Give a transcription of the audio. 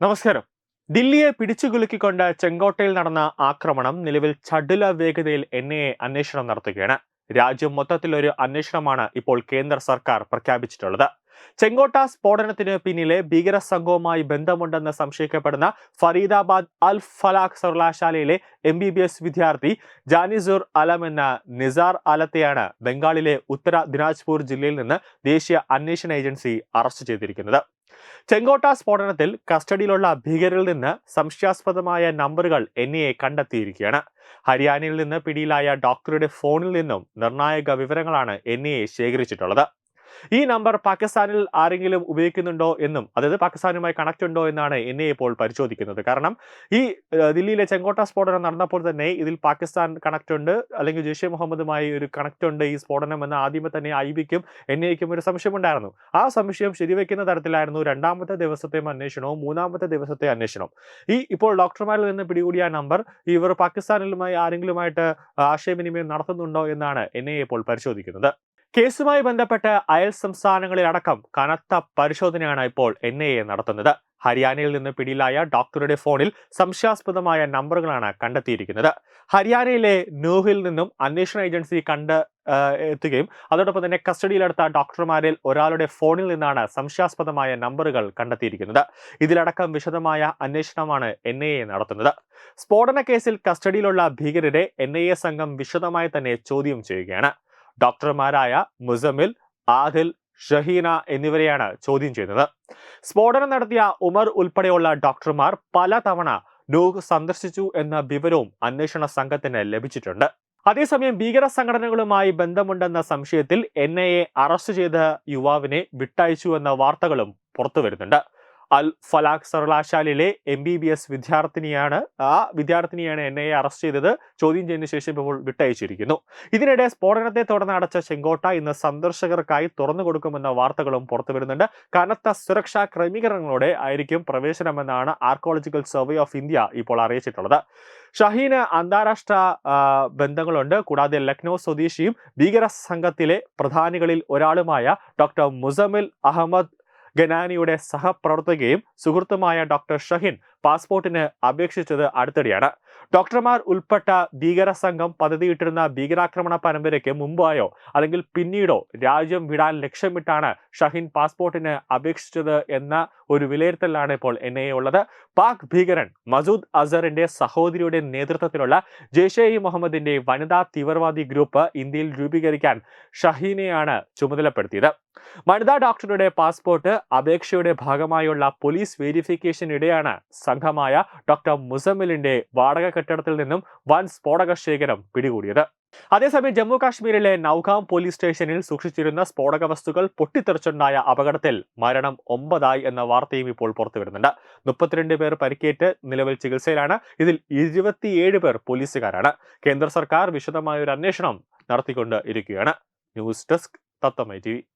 നമസ്കാരം. ദില്ലിയെ പിടിച്ചുകുലുക്കിക്കൊണ്ട് ചെങ്കോട്ടയിൽ നടന്ന ആക്രമണം നിലവിൽ ചടുല വേഗതയിൽ എൻ ഐ എ അന്വേഷണം നടത്തുകയാണ്. രാജ്യം മൊത്തത്തിലൊരു അന്വേഷണമാണ് ഇപ്പോൾ കേന്ദ്ര സർക്കാർ പ്രഖ്യാപിച്ചിട്ടുള്ളത്. ചെങ്കോട്ട സ്ഫോടനത്തിന് പിന്നിലെ ഭീകര സംഘവുമായി ബന്ധമുണ്ടെന്ന് സംശയിക്കപ്പെടുന്ന ഫരീദാബാദ് അൽ ഫലാഖ് സർവകലാശാലയിലെ എം ബി ബി എസ് വിദ്യാർത്ഥി ജാനിസുർ അലം എന്ന നിസാർ അലത്തെയാണ് ബംഗാളിലെ ഉത്തര ദിനാജ്പൂർ ജില്ലയിൽ നിന്ന് ദേശീയ അന്വേഷണ ഏജൻസി അറസ്റ്റ് ചെയ്തിരിക്കുന്നത്. ചെങ്കോട്ട സ്ഫോടനത്തിൽ കസ്റ്റഡിയിലുള്ള ഭീകരിൽ നിന്ന് സംശയാസ്പദമായ നമ്പറുകൾ എൻ ഐ എ കണ്ടെത്തിയിരിക്കുകയാണ്. ഹരിയാനയിൽ നിന്ന് പിടിയിലായ ഡോക്ടറുടെ ഫോണിൽ നിന്നും നിർണായക വിവരങ്ങളാണ് എൻ ഐ എ ശേഖരിച്ചിട്ടുള്ളത്. ഈ നമ്പർ പാകിസ്ഥാനിൽ ആരെങ്കിലും ഉപയോഗിക്കുന്നുണ്ടോ എന്നും അതായത് പാകിസ്ഥാനുമായി കണക്ട് ഉണ്ടോ എന്നാണ് എൻ ഇപ്പോൾ പരിശോധിക്കുന്നത്. കാരണം ഈ ദില്ലിയിലെ ചെങ്കോട്ട സ്ഫോടനം നടന്നപ്പോൾ തന്നെ ഇതിൽ പാകിസ്ഥാൻ കണക്ട് ഉണ്ട് അല്ലെങ്കിൽ ജെയ്ഷെ മുഹമ്മദുമായി ഒരു കണക്ട് ഉണ്ട് ഈ സ്ഫോടനം എന്ന് ആദ്യമേ തന്നെ ഐ ബിക്കും എൻ ഐക്കും ഒരു സംശയമുണ്ടായിരുന്നു. ആ സംശയം ശരിവെക്കുന്ന തരത്തിലായിരുന്നു രണ്ടാമത്തെ ദിവസത്തെ അന്വേഷണവും മൂന്നാമത്തെ ദിവസത്തെ അന്വേഷണവും. ഈ ഇപ്പോൾ ഡോക്ടർമാരിൽ നിന്ന് പിടികൂടിയ നമ്പർ ഇവർ പാകിസ്ഥാനിലുമായി ആരെങ്കിലുമായിട്ട് ആശയവിനിമയം നടത്തുന്നുണ്ടോ എന്നാണ് എൻ ഇപ്പോൾ പരിശോധിക്കുന്നത്. കേസുമായി ബന്ധപ്പെട്ട് അയൽ സംസ്ഥാനങ്ങളിലടക്കം കനത്ത പരിശോധനയാണ് ഇപ്പോൾ എൻ ഐ എ നടത്തുന്നത്. ഹരിയാനയിൽ നിന്ന് പിടിയിലായ ഡോക്ടറുടെ ഫോണിൽ സംശയാസ്പദമായ നമ്പറുകളാണ് കണ്ടെത്തിയിരിക്കുന്നത്. ഹരിയാനയിലെ നൂഹിൽ നിന്നും അന്വേഷണ ഏജൻസി കണ്ട് എത്തുകയും അതോടൊപ്പം തന്നെ കസ്റ്റഡിയിലെടുത്ത ഡോക്ടർമാരിൽ ഒരാളുടെ ഫോണിൽ നിന്നാണ് സംശയാസ്പദമായ നമ്പറുകൾ കണ്ടെത്തിയിരിക്കുന്നത്. ഇതിലടക്കം വിശദമായ അന്വേഷണമാണ് എൻ നടത്തുന്നത്. സ്ഫോടന കേസിൽ കസ്റ്റഡിയിലുള്ള ഭീകരരെ എൻ സംഘം വിശദമായി തന്നെ ചോദ്യം ചെയ്യുകയാണ്. ഡോക്ടർമാരായ മുസമിൽ ആദിൽ ഷഹീന എന്നിവരെയാണ് ചോദ്യം ചെയ്തത് സ്ഫോടനം നടത്തിയ ഉമർ ഉൾപ്പെടെയുള്ള ഡോക്ടർമാർ പലതവണ നൂഹ് സന്ദർശിച്ചു എന്ന വിവരവും അന്വേഷണ സംഘത്തിന് ലഭിച്ചിട്ടുണ്ട്. അതേസമയം ഭീകര സംഘടനകളുമായി ബന്ധമുണ്ടെന്ന സംശയത്തിൽ എൻ അറസ്റ്റ് ചെയ്ത യുവാവിനെ വിട്ടയച്ചു എന്ന വാർത്തകളും പുറത്തുവരുന്നുണ്ട്. അൽ ഫലാഖ് സർവകലാശാലയിലെ എം ബി ബി എസ് വിദ്യാർത്ഥിനിയാണ് ആ വിദ്യാർത്ഥിനിയാണ് എൻ ഐ എ അറസ്റ്റ് ചെയ്തത്. ചോദ്യം ചെയ്യുന്ന ശേഷം ഇപ്പോൾ വിട്ടയച്ചിരിക്കുന്നു. ഇതിനിടെ സ്ഫോടനത്തെ തുടർന്ന് അടച്ച ചെങ്കോട്ട ഇന്ന് സന്ദർശകർക്കായി തുറന്നു കൊടുക്കുമെന്ന വാർത്തകളും പുറത്തു വരുന്നുണ്ട്. കനത്ത സുരക്ഷാ ക്രമീകരണങ്ങളോടെ ആയിരിക്കും പ്രവേശനമെന്നാണ് ആർക്കോളജിക്കൽ സർവേ ഓഫ് ഇന്ത്യ ഇപ്പോൾ അറിയിച്ചിട്ടുള്ളത്. ഷഹീന് അന്താരാഷ്ട്ര ബന്ധങ്ങളുണ്ട്. കൂടാതെ ലക്നൗ സ്വദേശിയും ഭീകര സംഘത്തിലെ പ്രധാനികളിൽ ഒരാളുമായ ഡോക്ടർ മുസമിൽ അഹമ്മദ് ഗനാനിയുടെ സഹപ്രവർത്തകയും സുഹൃത്തുമായ ഡോക്ടർ ഷഹിൻ പാസ്പോർട്ടിന് അപേക്ഷിച്ചത് അടുത്തിടെയാണ്. ഡോക്ടർമാർ ഉൾപ്പെട്ട ഭീകര സംഘം പദ്ധതിയിട്ടിരുന്ന ഭീകരാക്രമണ പരമ്പരയ്ക്ക് മുമ്പായോ അല്ലെങ്കിൽ പിന്നീടോ രാജ്യം വിടാൻ ലക്ഷ്യമിട്ടാണ് ഷഹീൻ പാസ്പോർട്ടിന് അപേക്ഷിച്ചത് എന്ന ഒരു വിലയിരുത്തലാണ് ഇപ്പോൾ എൻ ഐ ഉള്ളത്. പാക് ഭീകരൻ മസൂദ് അസറിന്റെ സഹോദരിയുടെ നേതൃത്വത്തിലുള്ള ജെയ്ഷെ ഇ മുഹമ്മദിന്റെ വനിതാ തീവ്രവാദി ഗ്രൂപ്പ് ഇന്ത്യയിൽ രൂപീകരിക്കാൻ ഷഹീനെയാണ് ചുമതലപ്പെടുത്തിയത്. വനിതാ ഡോക്ടറുടെ പാസ്പോർട്ട് അപേക്ഷയുടെ ഭാഗമായുള്ള പോലീസ് വെരിഫിക്കേഷനിടെയാണ് സംഘമായ ഡോക്ടർ മുസമ്മിലിന്റെ വാടക കെട്ടിടത്തിൽ നിന്നും വൻ സ്ഫോടക ശേഖരം പിടികൂടിയത്. അതേസമയം ജമ്മു കാശ്മീരിലെ നൌഗാം പോലീസ് സ്റ്റേഷനിൽ സൂക്ഷിച്ചിരുന്ന സ്ഫോടക വസ്തുക്കൾ പൊട്ടിത്തെറിച്ചുണ്ടായ അപകടത്തിൽ മരണം ഒമ്പതായി എന്ന വാർത്തയും ഇപ്പോൾ പുറത്തുവരുന്നുണ്ട്. മുപ്പത്തിരണ്ട് പേർ പരിക്കേറ്റ് നിലവിൽ ചികിത്സയിലാണ്. ഇതിൽ ഇരുപത്തിയേഴ് പേർ പോലീസുകാരാണ്. കേന്ദ്ര സർക്കാർ വിശദമായ ഒരു അന്വേഷണം നടത്തിക്കൊണ്ട് ഇരിക്കുകയാണ് ന്യൂസ് ഡെസ്ക് തത്തമ്മ ടി